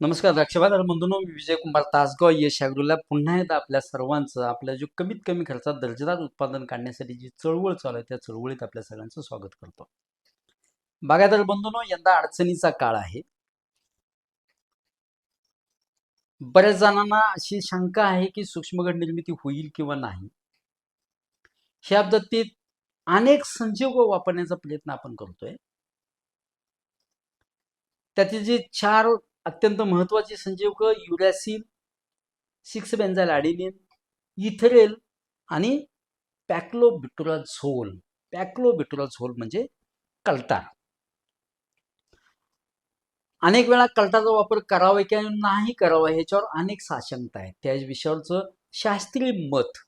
नमस्कार द्राक्षबाजार बंधूंनो मी विजय कुमार तासगाव. यश ॲग्रोला पुन्हा एकदा आपल्या सर्वांचं आपल्या जो कमीत कमी खर्चात दर्जेदार उत्पादन काढण्यासाठी जी चळवळ चालू आहे त्या चळवळीत आपल्या सगळ्यांचं स्वागत करतो. बागायदार बंधूंनो यंदा अडचणीचा काळ आहे. बऱ्याच जणांना अशी शंका आहे की सूक्ष्मगड निर्मिती होईल किंवा नाही. ह्या बाबतीत अनेक संजीव वापरण्याचा प्रयत्न आपण करतोय. त्याचे जे चार अत्यंत महत्त्वाचे संजीवक युरॅसिल सिक्स बेन्झाईल ॲडिलिन इथरेल आणि पॅक्लोबिटुराझोल पॅक्लोबिटुराझोल म्हणजे कल्टा अनेक वेळा कल्टाचा वापर करावा किंवा नाही करावा ह्याच्यावर अनेक साशंकता आहेत. त्या विषयावरचं शास्त्रीय मत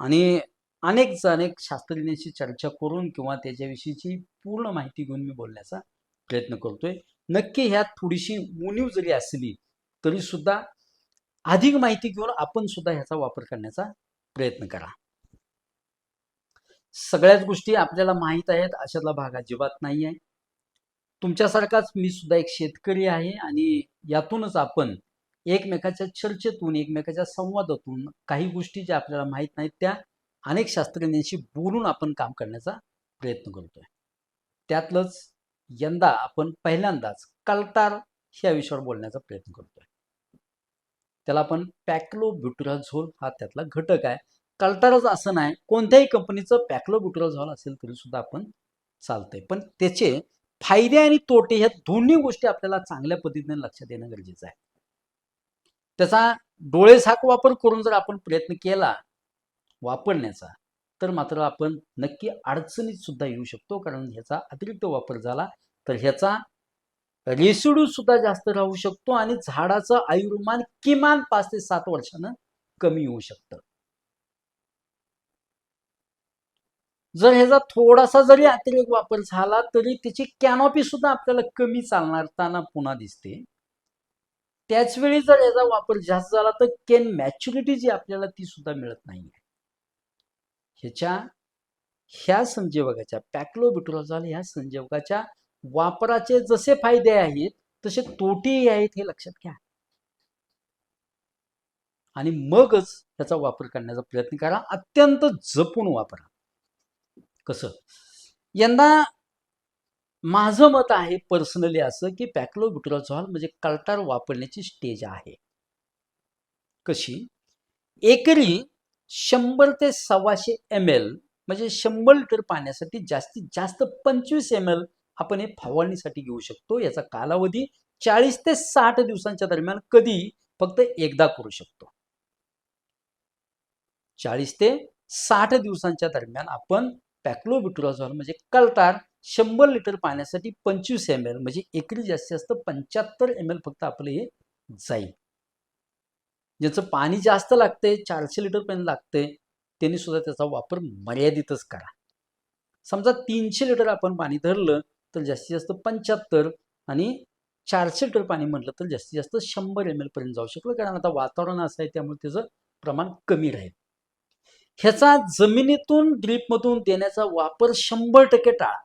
आणि अनेक अनेक शास्त्रज्ञांशी चर्चा करून किंवा त्याच्याविषयीची पूर्ण माहिती घेऊन मी बोलण्याचा प्रयत्न करतोय. नक्की ह्यात थोडीशी मुनीव जरी असली तरी सुद्धा अधिक माहिती घेऊन आपण सुद्धा ह्याचा वापर करण्याचा प्रयत्न करा. सगळ्याच गोष्टी आपल्याला माहीत आहेत अशातला भाग अजिबात नाही आहे तुमच्यासारखाच मी सुद्धा एक शेतकरी आहे आणि यातूनच आपण एकमेकाच्या चर्चेतून एकमेकाच्या संवादातून काही गोष्टी ज्या आपल्याला माहीत नाहीत त्या अनेक शास्त्रज्ञांशी बोलून आपण काम करण्याचा प्रयत्न करतोय. त्यातलंच यंदा आपण पहिल्यांदाच कलतार ह्या विषयावर बोलण्याचा प्रयत्न करतोय. त्याला आपण पॅक्लोब्युट्राझोल हा त्यातला घटक आहे. कलतारच असं नाही कोणत्याही कंपनीचं पॅक्लोब्युट्राझोल असेल तरी सुद्धा आपण चालतंय. पण त्याचे फायदे आणि तोटे ह्या दोन्ही गोष्टी आपल्याला चांगल्या पद्धतीने लक्षात येणं गरजेचं आहे. त्याचा डोळेसाक वापर करून जर आपण प्रयत्न केला वापरण्याचा तर मात्र आपण नक्की अडचणीत सुद्धा येऊ शकतो कारण ह्याचा अतिरिक्त वापर झाला तर ह्याचा रेसिड्यू सुद्धा जास्त राहू शकतो आणि झाडाचं आयुर्मान किमान पाच ते सात वर्षानं कमी होऊ शकतं. जर ह्याचा थोडासा जरी अतिरेक वापर झाला तरी त्याची कॅनॉपी सुद्धा आपल्याला कमी चालणारताना पुन्हा दिसते. त्याच वेळी जर ह्याचा वापर जास्त झाला तर केन मॅच्युरिटी जी आपल्याला ती सुद्धा मिळत नाही ह्याच्या ह्या संजीवकाच्या पॅक्लोबिट्रोझॉल ह्या संजीवकाच्या वापराचे जसे फायदे आहेत तसे तोटेही आहेत हे लक्षात घ्या. आणि मगच त्याचा वापर करण्याचा प्रयत्न करा. अत्यंत जपून वापरा. कसं? यंदा माझं मत आहे पर्सनली असं की पॅक्लोब्युट्राझॉल म्हणजे कल्टार वापरण्याची स्टेज आहे. कशी? एकरी शंभर ते सव्वाशे एम एल म्हणजे शंभर लिटर पाण्यासाठी जास्तीत जास्त पंचवीस एम एल आपण हे फवारणीसाठी घेऊ शकतो. याचा कालावधी चाळीस ते साठ दिवसांच्या दरम्यान कधी फक्त एकदा करू शकतो. चाळीस ते साठ दिवसांच्या दरम्यान आपण पॅक्लोबिट्रोझॉल म्हणजे कलतार शंभर लिटर पाण्यासाठी पंचवीस एम एल म्हणजे एकरी जास्तीत जास्त पंच्याहत्तर एम एल फक्त आपलं हे जाईल. ज्याचं पाणी जास्त लागते चारशे लिटर पाणी लागते त्यांनी सुद्धा त्याचा वापर मर्यादितच करा. समजा तीनशे लिटर आपण पाणी धरलं तर जास्तीत जास्त पंच्याहत्तर आणि चारशे लिटर पाणी म्हटलं तर जास्तीत जास्त शंभर एम एल पर्यंत जाऊ शकलं. कारण आता वातावरण असं आहे त्यामुळे त्याचं प्रमाण कमी राहील. ह्याचा जमिनीतून ड्रीपमधून देण्याचा वापर शंभर टक्के टाळा.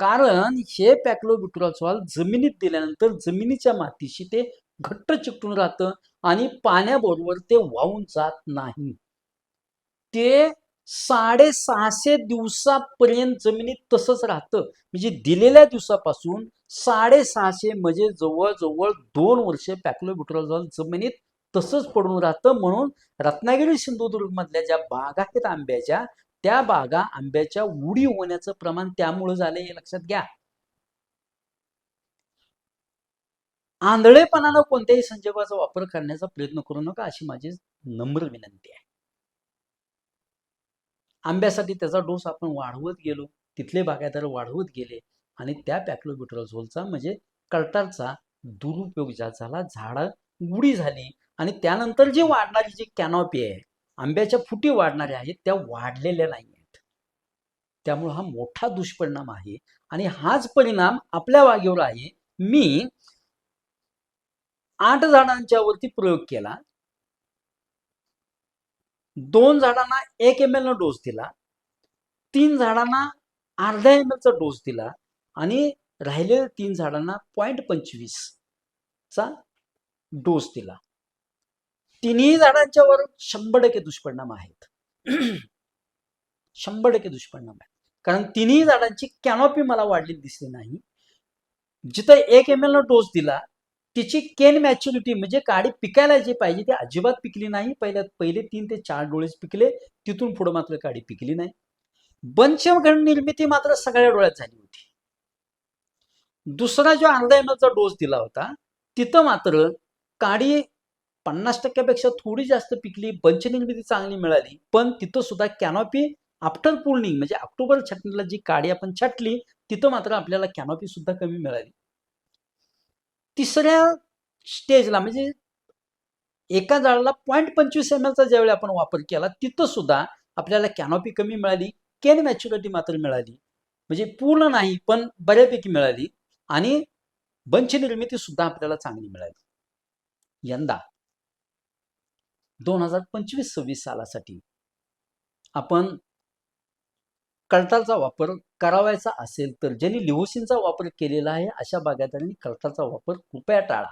कारण हे पॅक्लोबिट्रॉल जमिनीत दिल्यानंतर जमिनीच्या मातीशी ते घट्ट चिकटून राहतं. आणि पाण्याबरोबर ते वाहून जात नाही. ते साडेसहाशे दिवसापर्यंत जमिनीत तसंच राहतं. म्हणजे दिलेल्या दिवसापासून साडेसहाशे म्हणजे जवळजवळ दोन वर्षे पॅक्लोब्युट्राझॉल जमिनीत तसंच पडून राहतं. म्हणून रत्नागिरी सिंधुदुर्ग मधल्या ज्या बागा आहेत आंब्याच्या त्या बागा आंब्याच्या उडी होण्याचं प्रमाण त्यामुळे झालं हे लक्षात घ्या. आंधळेपणानं कोणत्याही संजोगाचा वापर करण्याचा प्रयत्न करू नका अशी माझी नम्र विनंती आहे. आंब्यासाठी त्याचा डोस आपण वाढवत गेलो तिथले बागायतदार वाढवत गेले आणि त्या पॅक्लोबिट्रोझोलचा म्हणजे कल्टारचा दुरुपयोग ज्या झाला झाडं उडी झाली आणि त्यानंतर जी वाढणारी जी कॅनॉपी आहे आंब्याच्या फुटी वाढणाऱ्या आहेत त्या वाढलेल्या नाही आहेत. त्यामुळे हा मोठा दुष्परिणाम आहे आणि हाच परिणाम आपल्या वागेवर आहे. मी आठ झाडांच्या वरती प्रयोग केला. दोन झाडांना एक एम एल डोस दिला. तीन झाडांना अर्धा एम चा डोस दिला आणि राहिलेल्या तीन झाडांना पॉईंट पंचवीस चा डोस दिला. तिन्ही झाडांच्या वर शंभर टक्के दुष्परिणाम आहेत. शंभर टक्के दुष्परिणाम आहेत. कारण तिन्ही झाडांची कॅनॉपी मला वाढलेली दिसली नाही. जिथं एक एम एल डोस दिला तिची केन मॅच्युरिटी म्हणजे काडी पिकायला जी पाहिजे ती अजिबात पिकली नाही. पहिल्या पहिले तीन ते चार डोळेच पिकले. तिथून पुढे मात्र काडी पिकली नाही. बंचघड निर्मिती मात्र सगळ्या डोळ्यात झाली होती. दुसरा जो अर्धा डोस दिला होता तिथं मात्र काडी पन्नास टक्क्यापेक्षा थोडी जास्त पिकली. बंच निर्मिती चांगली मिळाली. पण तिथं सुद्धा कॅनॉपी आफ्टर पूर्णिंग म्हणजे ऑक्टोबर छाटणीला जी काडी आपण छाटली तिथं मात्र आपल्याला कॅनॉपी सुद्धा कमी मिळाली. तिसऱ्या स्टेजला म्हणजे एका जाळाला पॉईंट पंचवीस एम एलचा ज्यावेळी आपण वापर केला तिथं सुद्धा आपल्याला कॅनॉपी कमी मिळाली केन मॅच्युरिटी मात्र मिळाली. म्हणजे पूर्ण नाही पण बऱ्यापैकी मिळाली आणि बंच निर्मिती सुद्धा आपल्याला चांगली मिळाली. यंदा दोन हजार पंचवीस सव्वीस सालासाठी आपण कळतालचा वापर करावायचा असेल तर ज्यांनी लिहोसिनचा वापर केलेला आहे अशा बागायतदारांनी कळताचा वापर कृपया टाळा.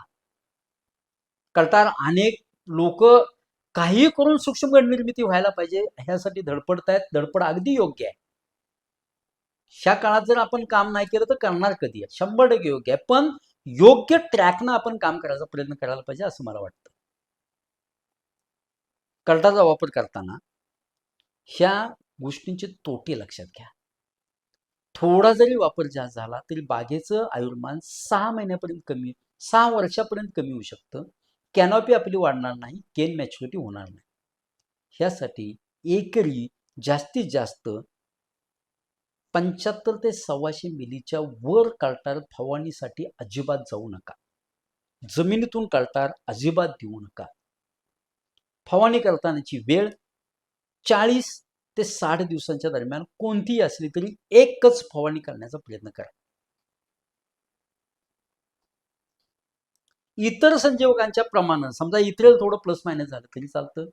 कळतार अनेक लोक काही करून सूक्ष्म निर्मिती व्हायला पाहिजे ह्यासाठी धडपडतायत धडपड अगदी योग्य आहे. ह्या काळात जर आपण काम नाही केलं तर करणार कधी आहे? शंभर टक्के योग्य आहे पण योग्य ट्रॅकनं आपण काम करायचा प्रयत्न करायला पाहिजे असं मला वाटतं. कळताचा वापर करताना ह्या गोष्टींचे तोटे लक्षात घ्या. थोडा जरी वापर जास्त झाला तरी बागेचं आयुर्मान सहा महिन्यापर्यंत कमी सहा वर्षापर्यंत कमी होऊ शकतं. कॅनॉपी आपली वाढणार नाही केन मॅच्युरिटी होणार नाही. ह्यासाठी एकरी जास्तीत जास्त पंच्याहत्तर ते सव्वाशे मिलीच्या वर कळतार फवारणीसाठी अजिबात जाऊ नका. जमिनीतून कळतार अजिबात देऊ नका. फवारणी करतानाची वेळ चाळीस ते साठ दिवसांच्या दरम्यान कोणतीही असली तरी एकच फवारणी करण्याचा प्रयत्न करा. इतर संजीवकांच्या प्रमाणात समजा इथरेल थोडं प्लस मायनस झालं तरी चालतं.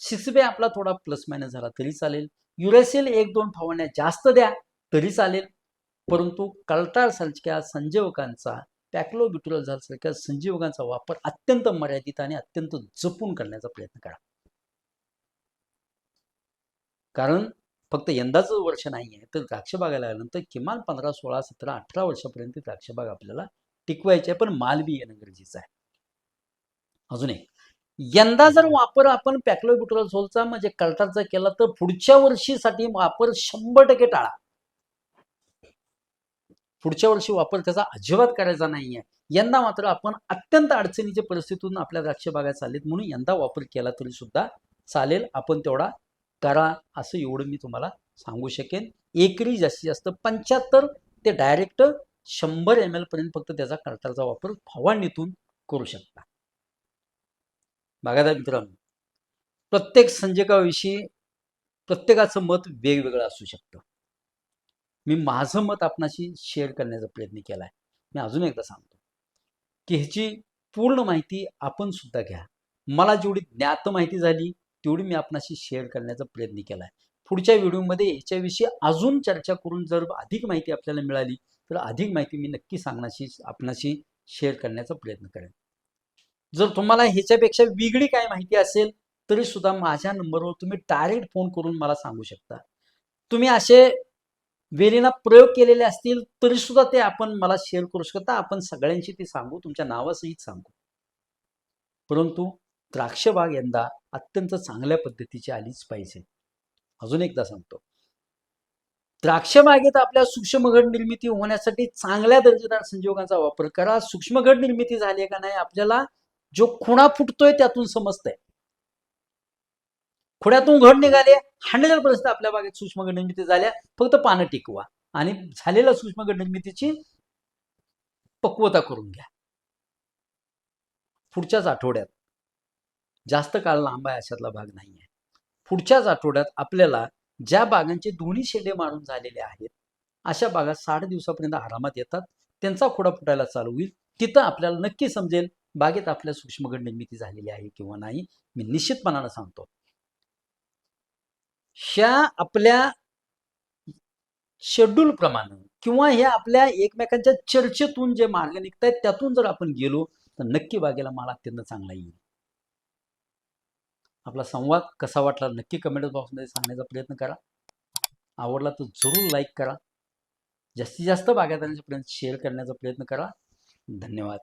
शिसबे आपला थोडा प्लस मायनस झाला तरी चालेल. युरेसेल एक दोन फवारण्या जास्त द्या तरी चालेल. परंतु कळताळ सारख्या संजीवकांचा पॅक्लोबिट्युरल सारख्या संजीवकांचा वापर अत्यंत मर्यादित आणि अत्यंत जपून करण्याचा प्रयत्न करा. कारण फक्त यंदाचं वर्ष नाही आहे तर द्राक्ष बागायला आल्यानंतर किमान पंधरा सोळा सतरा अठरा वर्षापर्यंत द्राक्ष बाग आपल्याला टिकवायची आहे पण माल बी येणं गरजेचं आहे. अजून एक. यंदा जर वापर आपण पॅक्लोब्युटरझोलचा म्हणजे कल्टारचा केला तर पुढच्या वर्षीसाठी वापर शंभर टक्के टाळा. पुढच्या वर्षी वापर त्याचा अजिबात करायचा नाहीये. यंदा मात्र आपण अत्यंत अडचणीच्या परिस्थितीतून आपल्या द्राक्ष बागा चाललेत म्हणून यंदा वापर केला तरी सुद्धा चालेल. आपण तेवढा करा असं एवढं मी तुम्हाला सांगू शकेन. एकरी जास्तीत जास्त पंच्याहत्तर ते डायरेक्ट शंभर एम एल पर्यंत फक्त त्याचा कर्टरचा वापर फवारणीतून करू शकता. बघा मित्रांनो प्रत्येक संजयकाविषयी प्रत्येकाचं मत वेगवेगळं असू शकतं. मी माझं मत आपणाशी शेअर करण्याचा प्रयत्न केला आहे मी अजून एकदा सांगतो की ह्याची पूर्ण माहिती आपण सुद्धा घ्या. मला जेवढी ज्ञात माहिती झाली तेवढी मी आपणाशी शेअर करण्याचा प्रयत्न केला आहे. पुढच्या व्हिडिओमध्ये याच्याविषयी अजून चर्चा करून जर अधिक माहिती आपल्याला मिळाली तर अधिक माहिती मी नक्की सांगण्याशी आपणाशी शेअर करण्याचा प्रयत्न करेन. जर तुम्हाला ह्याच्यापेक्षा वेगळी काय माहिती असेल तरी सुद्धा माझ्या नंबरवर तुम्ही डायरेक्ट फोन करून मला सांगू शकता. तुम्ही असे वेलीना प्रयोग केलेले असतील तरी सुद्धा ते आपण मला शेअर करू शकता. आपण सगळ्यांशी ते सांगू तुमच्या नावासहित सांगू. परंतु द्राक्ष बाग यंदा अत्यंत चांगल्या पद्धतीची आलीच पाहिजे. अजून एकदा सांगतो. द्राक्ष बागेत आपल्या सूक्ष्मघड निर्मिती होण्यासाठी चांगल्या दर्जेदार संजोगांचा वापर करा. सूक्ष्मघड निर्मिती झाली का नाही आपल्याला जो खुणा फुटतोय त्यातून समजतंय. खुड्यातून घड निघाले हंड्रेड पर्सेंट आपल्या बागेत सूक्ष्मघड निर्मिती झाल्या फक्त पानं टिकवा आणि झालेल्या सूक्ष्मघड निर्मितीची पक्वता करून घ्या. पुढच्याच आठवड्यात. जास्त काळ लांब आहे अशातला भाग नाही आहे पुढच्याच आठवड्यात आपल्याला ज्या बागांचे दोन्ही शेंडे मारून झालेले आहेत अशा बागा साठ दिवसापर्यंत आरामात येतात त्यांचा खोडा फुटायला चालू होईल. तिथं आपल्याला नक्की समजेल बागेत आपल्या सूक्ष्मगड निर्मिती झालेली आहे किंवा नाही मी निश्चितपणानं सांगतो. ह्या आपल्या शेड्यूल प्रमाणे किंवा हे आपल्या एकमेकांच्या चर्चेतून जे मार्ग निघत आहेत त्यातून जर आपण गेलो तर नक्की बागेला माल अत्यंत चांगला येईल. आपला संवाद कसा वाटला नक्की कमेंट बॉक्समध्ये सांगण्याचा प्रयत्न करा. आवडला तर जरूर लाईक करा. जास्तीत जास्त बागायतदारांपर्यंत शेअर करण्याचा प्रयत्न करा. धन्यवाद.